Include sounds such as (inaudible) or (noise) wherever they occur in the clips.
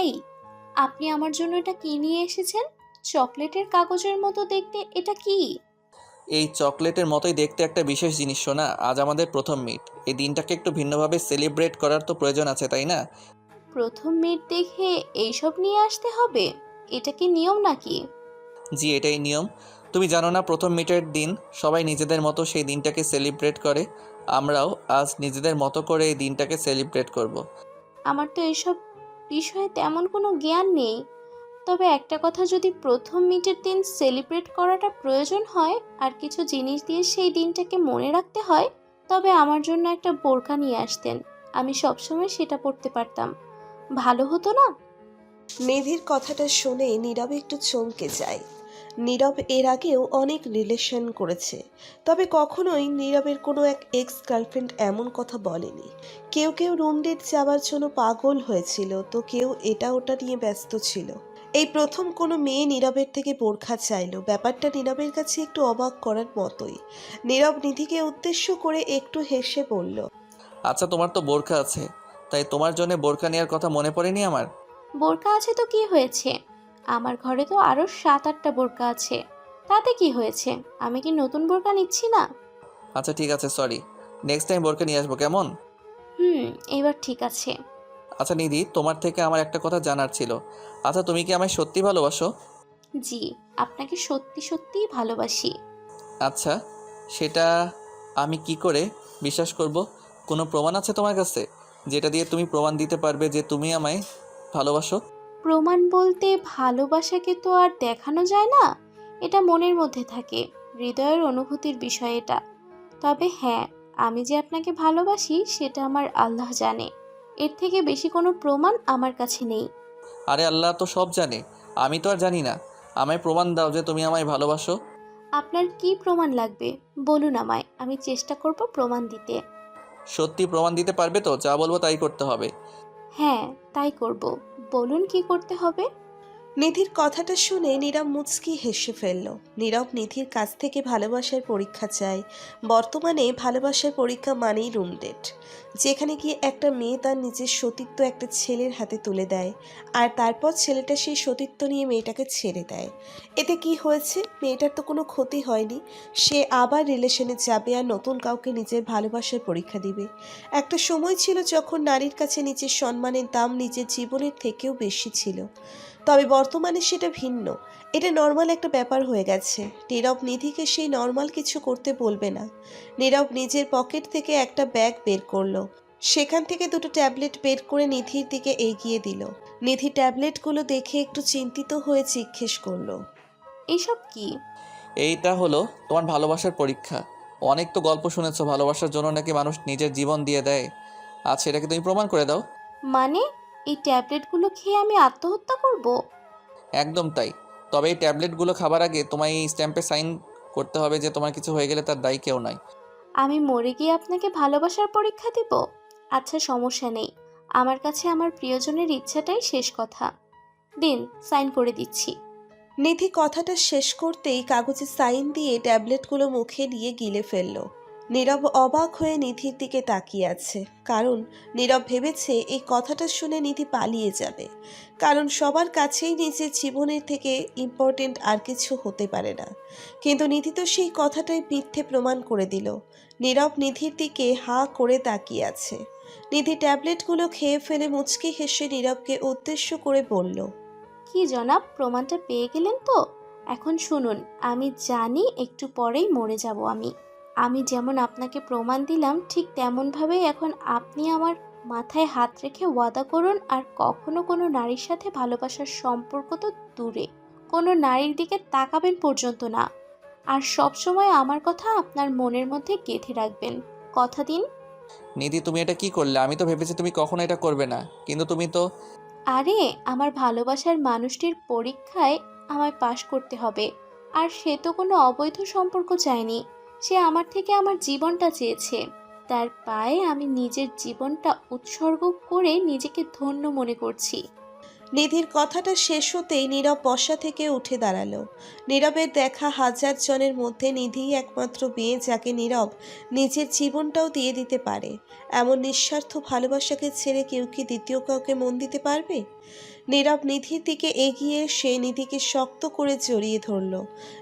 এই আপনি আমার জন্য এটা কি নিয়ে এসেছেন? চকলেটের কাগজের মতো দেখতে এটা কি? এই চকলেটের মতোই দেখতে একটা বিশেষ জিনিস শোনা আজ আমাদের প্রথম মিট এই দিনটাকে একটু ভিন্নভাবে সেলিব্রেট করার তো প্রয়োজন আছে তাই না? প্রথম মিট দেখে এইসব নিয়ে আসতে হবে? এটা কি নিয়ম নাকি? জি এটাই নিয়ম। তুমি জানো না প্রথম মিটের দিন সবাই নিজেদের মতো সেই দিনটাকে সেলিব্রেট করে। আমরাও আজ নিজেদের মতো করে এই দিনটাকে সেলিব্রেট করব। আমার তো এসব বিষয়ে তেমন কোনো জ্ঞান নেই। তবে একটা কথা যদি প্রথম মিটের দিন সেলিব্রেট করাটা প্রয়োজন হয় আর কিছু জিনিস দিয়ে সেই দিনটাকে মনে রাখতে হয়, তবে আমার জন্য একটা বোরকা নিয়ে আসতেন। আমি সবসময় সেটা পড়তে পারতাম। ভালো হতো না? মেধির কথাটা শুনে নীরবে একটু চমকে যায়। নীরব এর আগেও অনেক রিলেশন করেছে। তবে কখনোই নীরবের কোনো এক এক্স গার্লফ্রেন্ড এমন কথা বলেনি। কেউ কেউ রুম ডেট যাওয়ার জন্য পাগল হয়েছিল তো কেউ এটা ওটা নিয়ে ব্যস্ত ছিল। এই প্রথম কোনো মেয়ে নীরবের থেকে বোরখা চাইলো। ব্যাপারটা নীরবের কাছে একটু অবাক করার মতোই। নীরব নিধিকে উদ্দেশ্য করে একটু হেসে বলল আচ্ছা তোমার তো বোরখা আছে। তাই তোমার জন্য বোরখা নেওয়ার কথা মনে পড়েনি আমার? বোরকা আছে তো কি হয়েছে? আমার ঘরে তো আরও সাত আটটা বোরকা আছে। তাতে কি হয়েছে? আমি কি নতুন বোরকা নিচ্ছি না? আচ্ছা ঠিক আছে সরি নেক্সট টাইম বোরকা নিয়ে আসব কেমন? হুম এবার ঠিক আছে। আচ্ছা নিধি তোমার থেকে আমার একটা কথা জানার ছিল। আচ্ছা তুমি কি আমায় সত্যি ভালোবাসো? জি আপনাকে সত্যি সত্যিই ভালোবাসি। আচ্ছা সেটা আমি কি করে বিশ্বাস করব? কোনো প্রমাণ আছে তোমার কাছে? যেটা দিয়ে তুমি প্রমাণ দিতে পারবে যে তুমি আমায় ভালোবাসো? প্রমাণ বলতে ভালোবাসাকে তো আর দেখানো যায় না? এটা মনের মধ্যে থাকে হৃদয়ের অনুভূতির বিষয় এটা। তবে হ্যাঁ আমি যে আপনাকে ভালোবাসি সেটা আমার আল্লাহ জানে। এর থেকে বেশি কোনো প্রমাণ আমার কাছে নেই। আরে আল্লাহ তো সব জানে আমি তো আর জানি না। আমায় প্রমাণ দাও যে তুমি আমায় ভালোবাসো। আপনার কি প্রমাণ লাগবে? বলুন আমায় আমি চেষ্টা করব প্রমাণ দিতে। সত্যি প্রমাণ দিতে পারবে তো? যা বলব তাই করতে হবে। হ্যাঁ তাই করব। বলুন কি করতে হবে? নিধির কথাটা শুনে নীরব মুচকি হেসে ফেলল। নীরব নিধির কাছ থেকে ভালোবাসার পরীক্ষা চায়। বর্তমানে ভালোবাসার পরীক্ষা মানেই রুম ডেট যেখানে গিয়ে একটা মেয়ে তার নিজের সতীত্ব একটা ছেলের হাতে তুলে দেয় আর তারপর ছেলেটা সেই সতীত্ব নিয়ে মেয়েটাকে ছেড়ে দেয়। এতে কি হয়েছে? মেয়েটার তো কোনো ক্ষতি হয়নি। সে আবার রিলেশনে যাবে আর নতুন কাউকে নিজের ভালোবাসার পরীক্ষা দিবে। একটা সময় ছিল যখন নারীর কাছে নিজের সম্মানের দাম নিজের জীবনের থেকেও বেশি ছিল। তবে বর্তমানে সেটা ভিন্ন। এটা নর্মাল একটা ব্যাপার হয়ে গেছে। নীরব নিধিকে সেই নর্মাল কিছু করতে বলবে না। নীরব নিজের পকেট থেকে একটা ব্যাগ বের করল। সেখান থেকে দুটো ট্যাবলেট বের করে নিধির দিকে এগিয়ে দিল। নিধি ট্যাবলেটগুলো দেখে একটু চিন্তিত হয়ে জিজ্ঞেস করল এইসব কি? এইটা হলো তোমার ভালোবাসার পরীক্ষা। অনেক তো গল্প শুনেছো ভালোবাসার জন্য নাকি মানুষ নিজের জীবন দিয়ে দেয়। আচ্ছা এটাকে তুমি প্রমাণ করে দাও। মানে? এই ট্যাবলেটগুলো খেয়ে আমি আত্মহত্যা করব? একদম তাই। তবে এই ট্যাবলেটগুলো খাবার আগে তোমায় এই স্ট্যাম্পে সাইন করতে হবে যে তোমার কিছু হয়ে গেলে তার দায়ী কেউ নয় আমি মরে গিয়ে আপনাকে ভালোবাসার পরীক্ষা দিব? আচ্ছা সমস্যা নেই। আমার কাছে আমার প্রিয়জনের ইচ্ছাটাই শেষ কথা। দিন সাইন করে দিচ্ছি। নিধি কথাটা শেষ করতেই কাগজে সাইন দিয়ে ট্যাবলেটগুলো মুখে নিয়ে গিলে ফেলল। নীরব অবাক হয়ে নিধির দিকে তাকিয়ে আছে। কারণ নীরব ভেবেছে এই কথাটা শুনে নিধি পালিয়ে যাবে। কারণ সবার কাছেই নিজের জীবনের থেকে ইম্পর্টেন্ট আর কিছু হতে পারে না। কিন্তু নিধি তো সেই কথাটাই মিথ্যে প্রমাণ করে দিল। নীরব নিধির দিকে হাঁ করে তাকিয়ে আছে। নিধি ট্যাবলেটগুলো খেয়ে ফেলে মুচকি হেসে নীরবকে উদ্দেশ্য করে বলল, কি জনাব, প্রমাণটা পেয়ে গেলেন তো? এখন শুনুন, আমি জানি একটু পরেই মরে যাব আমি। আমি যেমন আপনাকে প্রমাণ দিলাম ঠিক তেমনভাবেই এখন আপনি আমার মাথায় হাত রেখে ওয়াদা করুন আর কখনো কোনো নারীর সাথে ভালোবাসার সম্পর্ক তো দূরে। কোনো নারীর দিকে তাকাবেন পর্যন্ত না। আর সব সময় আমার কথা আপনার মনের মধ্যে গেঁথে রাখবেন। কথা দিন। নিধি তুমি এটা কি করলে? আমি তো ভেবেছি তুমি কখনো এটা করবে না। কিন্তু তুমি তো আরে আমার ভালোবাসার মানুষটির পরীক্ষায় আমায় পাশ করতে হবে। আর সে তো কোনো অবৈধ সম্পর্ক চায়নি। সে আমার থেকে আমার জীবনটা চেয়েছে। তার পায়ে আমি নিজের জীবনটা উৎসর্গ করে নিজেকে ধন্য মনে করছি। নিধির কথাটা শেষ হতেই নীরব বসা থেকে উঠে দাঁড়াল। নীরবের দেখা হাজার জনের মধ্যে নিধিই একমাত্র মেয়ে যাকে নীরব নিজের জীবনটাও দিয়ে দিতে পারে। এমন নিঃস্বার্থ ভালোবাসাকে ছেড়ে কেউ কি দ্বিতীয় কাউকে মন দিতে পারবে? নীরব নিধির দিকে এগিয়ে সে নিধিকে শক্ত করে জড়িয়ে ধরল।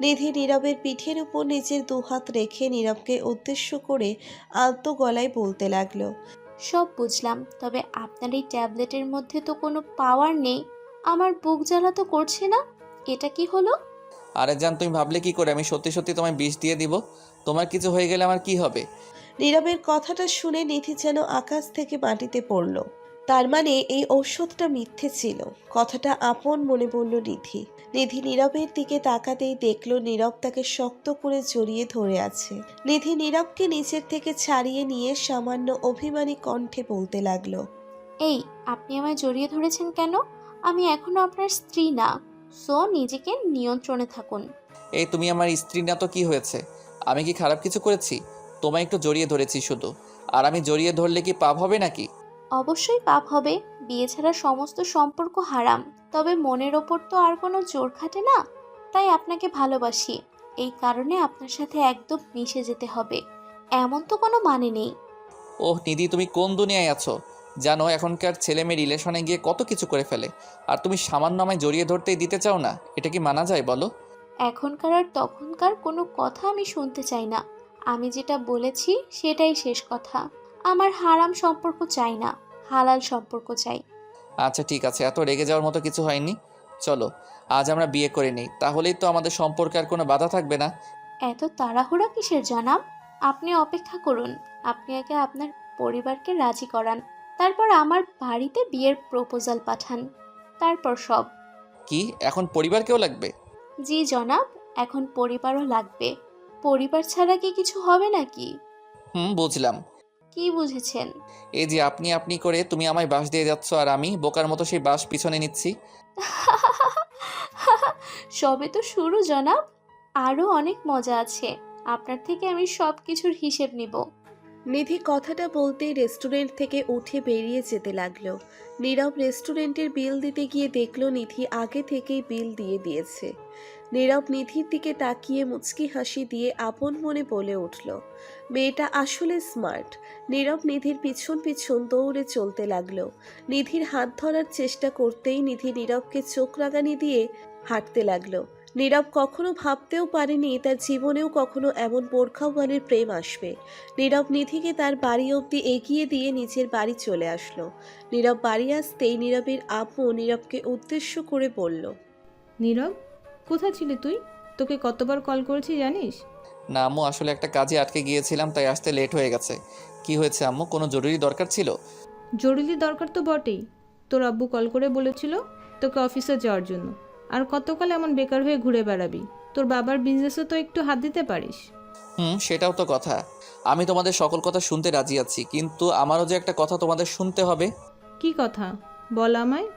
নিধি নীরবের পিঠের উপর নিজের দুহাত রেখে নীরবকে উদ্দেশ্য করে আলতো গলায় বলতে লাগল সব বুঝলাম তবে আপনার এই ট্যাবলেটের মধ্যে তো কোনো পাওয়ার নেই। আমার বুক জ্বালা তো করছে না? এটা কি হলো? আরে জান তুমি ভাবলে কি করে? আমি সত্যি সত্যি তোমায় বিষ দিয়ে দিব। তোমার কিছু হয়ে গেলে আমার কি হবে? নীরবের কথাটা শুনে নিধি যেন আকাশ থেকে মাটিতে পড়ল। তার মানে এই ঔষধটা মিথ্যে ছিল। কথাটা আপন মনে বলল নিধি। নিধি নীরবের দিকে তাকাতেই দেখল নীরব তাকে শক্ত করে জড়িয়ে ধরে আছে। নিধি নীরবকে নিচের থেকে ছাড়িয়ে নিয়ে সামান্য অভিমানী কণ্ঠে বলতে লাগল এই আপনি আমায় জড়িয়ে ধরেছেন কেন? আমি এখনও আপনার স্ত্রী না। সো নিজেকে নিয়ন্ত্রণে থাকুন। এই তুমি আমার স্ত্রী না তো কি হয়েছে? আমি কি খারাপ কিছু করেছি? তোমায় একটু জড়িয়ে ধরেছি শুধু। আর আমি জড়িয়ে ধরলে কি পাপ হবে নাকি? অবশ্যই পাপ হবে বিয়ে ছাড়া সমস্ত সম্পর্ক হারাম। তবে মনের ওপর তো আর কোনো জোর খাটে না। তাই আপনাকে ভালোবাসি। এই কারণে আপনার সাথে একদম মিশে যেতে হবে। এমন তো কোনো মানে নেই। ওহ নিধি তুমি কোন দুনিয়ায় আছো? জানো এখনকার ছেলে মেয়ে রিলেশনে গিয়ে কত কিছু করে ফেলে। আর তুমি সামান্য আমায় জড়িয়ে ধরতেই দিতে চাও না? এটা কি মানা যায় বলো? এখনকার আর তখনকার কোনো কথা আমি শুনতে চাই না। আমি যেটা বলেছি সেটাই শেষ কথা। আমার হারাম সম্পর্ক চাই না হালাল সম্পর্ক চাই। আচ্ছা ঠিক আছে এত রেগে যাওয়ার মতো কিছু হয়নি। চলো আজ আমরা বিয়ে করে নিই তাহলেই তো আমাদের সম্পর্কে আর কোনো বাধা থাকবে না। এত তাড়াহুড়া কিসের জানাব? আপনি অপেক্ষা করুন আপনি আগে আপনার পরিবারকে রাজি করান তারপর আমার বাড়িতে বিয়ের প্রপোজাল পাঠান তারপর সব। কি এখন পরিবারকেও লাগবে? জি জনাব এখন পরিবারও লাগবে। পরিবার ছাড়া কি কিছু হবে নাকি? হুম বুঝলাম। কি বুঝেছেন? এই যে আপনি আপনি করে তুমি আমায় বাস দিয়ে যাচ্ছ আর আমি বোকার মতো সেই বাস পিছনে নিচ্ছি। (laughs) সবে তো শুরু জনাব। আরও অনেক মজা আছে। আপনার থেকে আমি সব কিছুর হিসেব নিব। নিধি কথাটা বলতেই রেস্টুরেন্ট থেকে উঠে বেরিয়ে যেতে লাগল। নীরব রেস্টুরেন্টের বিল দিতে গিয়ে দেখল নিধি আগে থেকেই বিল দিয়ে দিয়েছে। নীরব নিধির দিকে তাকিয়ে মুচকি হাসি দিয়ে আপন মনে বলে উঠল, মেয়েটা আসলে স্মার্ট। নীরব নিধির পিছন পিছন দৌড়ে চলতে লাগল। নিধির হাত ধরার চেষ্টা করতেই নিধি নীরবকে চোখ রাগানি দিয়ে হাঁটতে লাগল। নীরব কখনো ভাবতেও পারেনি তার জীবনেও কখনো এমন বোরখাওয়ালের প্রেম আসবে। নীরব নিধিকে তার বাড়ি অবধি এগিয়ে দিয়ে নিজের বাড়ি চলে আসলো। নীরব বাড়ি আসতেই নীরবের আম্মু নীরবকে উদ্দেশ্য করে বলল নীরব কোথায় ছিলি তুই? তোকে কতবার কল করেছি জানিস? না আম্মু আসলে একটা কাজে আটকে গিয়েছিলাম তাই আসতে লেট হয়ে গেছে। কি হয়েছে আম্মু কোনো জরুরি দরকার ছিল? জরুরি দরকার তো বটেই। তোর আব্বু কল করে বলেছিল তোকে অফিসে যাওয়ার জন্য। আর কতকাল এমন বেকার হয়ে ঘুরে বেড়াবি? তোর বাবার বিজনেসে তো একটু হাত দিতে পারিস। হুম সেটাও তো কথা। আমি তোমাদের সকল কথা শুনতে রাজি আছি কিন্তু আমারও যে একটা কথা তোমাদের শুনতে হবে। কি কথা? বল আমায়।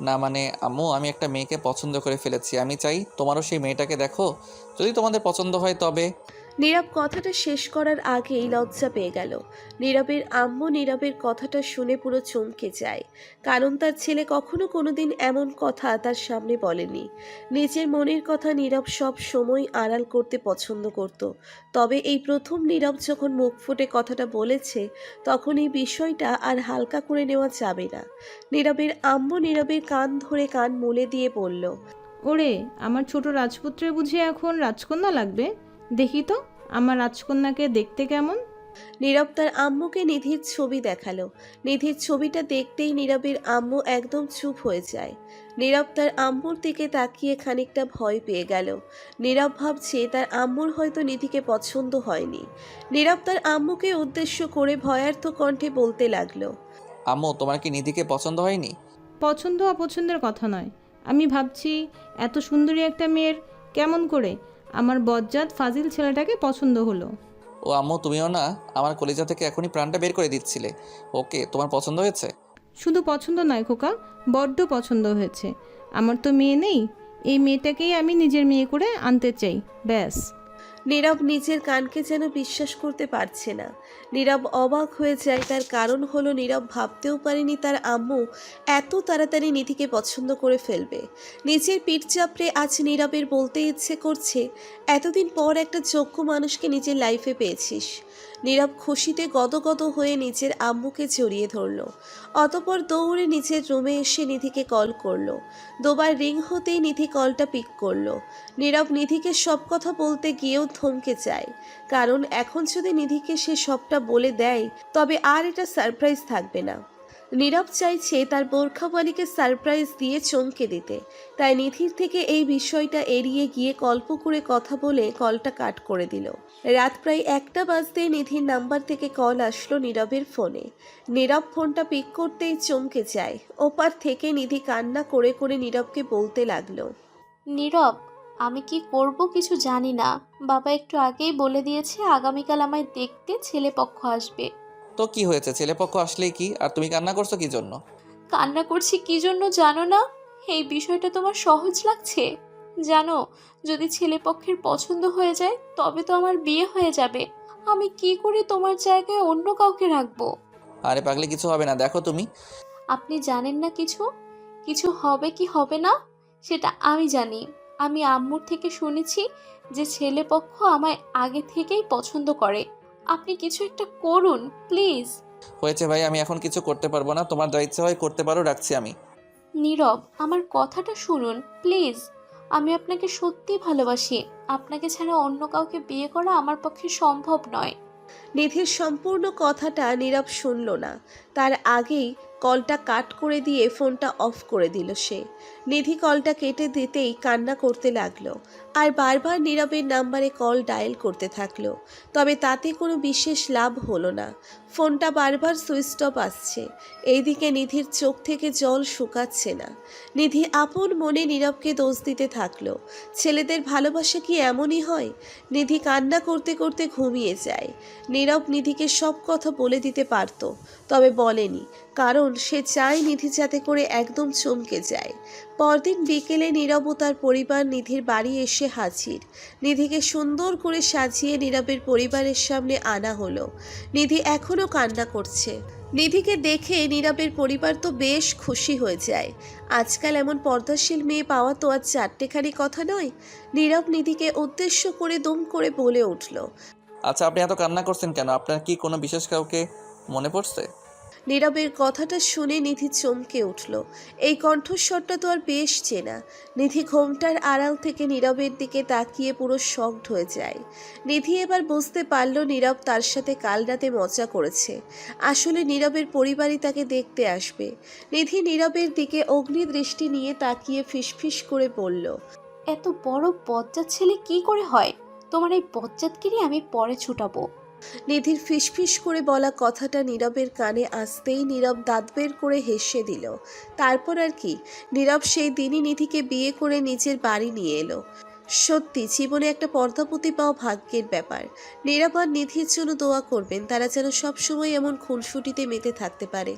না মানে আম্মু আমি একটা মেয়েকে পছন্দ করে ফেলেছি। আমি চাই তোমারও সেই মেয়েটাকে দেখো। যদি তোমাদের পছন্দ হয় তবে। নীরব কথাটা শেষ করার আগেই লজ্জা পেয়ে গেল। নীরবের আম্মু নীরবের কথাটা শুনে পুরো চমকে যায়। কারণ তার ছেলে কখনো কোনোদিন এমন কথা তার সামনে বলেনি। নিজের মনের কথা নীরব সব সময় আড়াল করতে পছন্দ করত। তবে এই প্রথম নীরব যখন মুখ ফুটে কথাটা বলেছে, তখন এই বিষয়টা আর হালকা করে নেওয়া যাবে না। নীরবের আম্মু নীরবের কান ধরে কান মুলে দিয়ে বলল, ওরে, আমার ছোট রাজপুত্রের বুঝি এখন রাজকন্যা লাগবে? দেখি তো আমার রাজকন্যাকে দেখতে কেমন? নীরব তার আম্মুকে নিধির ছবি দেখাল। নিধির ছবিটা দেখতেই নীরবের আম্মু একদম চুপ হয়ে যায়। নীরব তার আম্মুর দিকে তাকিয়ে খানিকটা ভয় পেয়ে গেল। নীরব ভাবছে তার আম্মুর হয়তো নিধিকে পছন্দ হয়নি। নীরব তার আম্মুকে উদ্দেশ্য করে ভয়ার্থ কণ্ঠে বলতে লাগল আম্মু তোমার কি নিধিকে পছন্দ হয়নি? পছন্দ অপছন্দের কথা নয়। আমি ভাবছি এত সুন্দরী একটা মেয়ের কেমন করে আমার বজ্জাত ফাজিল ছেলেটাকে পছন্দ হলো। ও আম্মু তুমিও না? আমার কলিজা থেকে এখনই প্রাণটা বের করে দিচ্ছিলে। ওকে তোমার পছন্দ হয়েছে? শুধু পছন্দ নয় খোকা বড্ড পছন্দ হয়েছে। আমার তো মেয়ে নেই এই মেয়েটাকেই আমি নিজের মেয়ে করে আনতে চাই ব্যাস। নীরব নিজের কানকে যেন বিশ্বাস করতে পারছে না। নীরব অবাক হয়ে যায়, তার কারণ হলো নীরব ভাবতেও পারেনি তার আম্মু এত তাড়াতাড়ি নিধিকে পছন্দ করে ফেলবে। নিজের পিঠ চাপড়ে আজ নীরবের বলতে ইচ্ছে করছে, এতদিন পর একটা যোগ্য মানুষকে নিজের লাইফে পেয়েছিস। নীরব খুশিতে গদগদ হয়ে নিজের আম্মুকে জড়িয়ে ধরল। অতপর দৌড়ে নিজের রুমে এসে নিধিকে কল করল। দুবার রিং হতেই নিধি কলটা পিক করল। নীরব নিধিকে সব কথা বলতে গিয়েও থমকে চায় কারণ এখন যদি নিধিকে সে সবটা বলে দেয়, তবে আর এটা সারপ্রাইজ থাকবে না। নীরব চাইছে তার বোরখাওয়ালিকে সারপ্রাইজ দিয়ে চমকে দিতে। তাই নিধির থেকে এই বিষয়টা এড়িয়ে গিয়ে গল্প করে কথা বলে কলটা কাট করে দিল। রাত প্রায় একটা বাজতে নিধির নাম্বার থেকে কল আসলো নীরবের ফোনে। নীরব ফোনটা পিক করতেই চমকে যায়। ওপার থেকে নিধি কান্না করে করে নীরবকে বলতে লাগল, নীরব, আমি কি করব কিছু জানি না। বাবা একটু আগেই বলে দিয়েছে, আগামীকাল আমায় দেখতে ছেলে পক্ষ আসবে। তো কি হয়েছে? ছেলেপক্ষ আসলেই কি? আর তুমি কান্না করছ কি জন্য কান্না করছি কি জন্য জানো না? এই বিষয়টা তোমার সহজ লাগছে? জানো যদি ছেলে পক্ষের পছন্দ হয়ে যায় তবে তো আমার বিয়ে হয়ে যাবে। আমি কি করে তোমার জায়গায় অন্য কাউকে রাখব? আরে পাগলে কিছু হবে না। দেখো তুমি। আপনি জানেন না কিছু? কিছু হবে কি হবে না? সেটা আমি জানি। আমি আম্মুর থেকে শুনেছি যে ছেলে পক্ষ আমায় আগে থেকেই পছন্দ করে। আপনি কিছু একটা করুন প্লিজ। হয়েছে ভাই আমি এখন কিছু করতে পারব না। তোমার যা ইচ্ছে হয় করতে পারো রাখছি আমি। নীরব আমার কথাটা শুনুন প্লিজ। আমি আপনাকে সত্যি ভালোবাসি। আপনাকে ছাড়া অন্য কাউকে বিয়ে করা আমার পক্ষে সম্ভব নয়। নিধির সম্পূর্ণ কথাটা নীরব শুনল না। তার আগেই কলটা কাট করে দিয়ে ফোনটা অফ করে দিল সে। নিধি কলটা কেটে দিতেই কান্না করতে লাগল। আর বারবার নীরবের নাম্বারে কল ডায়াল করতে থাকল। তবে তাতে কোনো বিশেষ লাভ হলো না। ফোনটা বারবার সুইচ অফ আসছে। এইদিকে নিধির চোখ থেকে জল শুকাচ্ছে না। নিধি আপন মনে নীরবকে দোষ দিতে থাকল। ছেলেদের ভালোবাসা কি এমনই হয়? নিধি কান্না করতে করতে ঘুমিয়ে যায়। নীরব নিধিকে সব কথা বলে দিতে পারত, তবে বলেনি, কারণ সে চায় নিধি যাতে করে একদম চমকে যায়। পরদিন বিকেলে নীরব ও তার পরিবার নিধির বাড়ি এসে হাজির। নিধিকে সুন্দর করে সাজিয়ে নীরবের পরিবারের সামনে আনা হলো। নিধি এখনও কান্না করছে। নিধিকে দেখে নীরবের পরিবার তো বেশ খুশি হয়ে যায়। আজকাল এমন পর্দাশীল মেয়ে পাওয়া তো আর চারটেখানি কথা নয়। নীরব নিধিকে উদ্দেশ্য করে দুম করে বলে উঠল আচ্ছা আপনি এত কান্না করছেন কেন? আপনার কি কোনো বিশেষ কাউকে মনে পড়ছে? নীরবের কথাটা শুনে নিধি চমকে উঠল। এই কণ্ঠস্বরটা তো আর বেশ চেনা। নিধি ঘোমটার আড়াল থেকে নীরবের দিকে তাকিয়ে পুরো শকড হয়ে যায়। নিধি এবার বুঝতে পারল নীরব তার সাথে কাল রাতে মজা করেছে। আসলে নীরবের পরিবারই তাকে দেখতে আসবে। নিধি নীরবের দিকে অগ্নি দৃষ্টি নিয়ে তাকিয়ে ফিসফিস করে বলল, এত বড় বজ্জাত ছেলে কি করে হয়? তোমার এই বজ্জাতগিরি আমি পরে ছুটাবো। নিধির ফিসফিস করে বলা কথাটা নীরবের কানে আসতেই নীরব দাঁত বের করে হেসে দিল। তারপর আর কি? নীরব সেই দিনই নিধিকে বিয়ে করে নিজের বাড়ি নিয়ে এলো। সত্যি, জীবনে একটা পর্দাপতি পাওয়া ভাগ্যের ব্যাপার। নীরব আর নিধির জন্য দোয়া করবেন, তারা যেন সবসময় এমন খুনসুটিতে মেতে থাকতে পারে।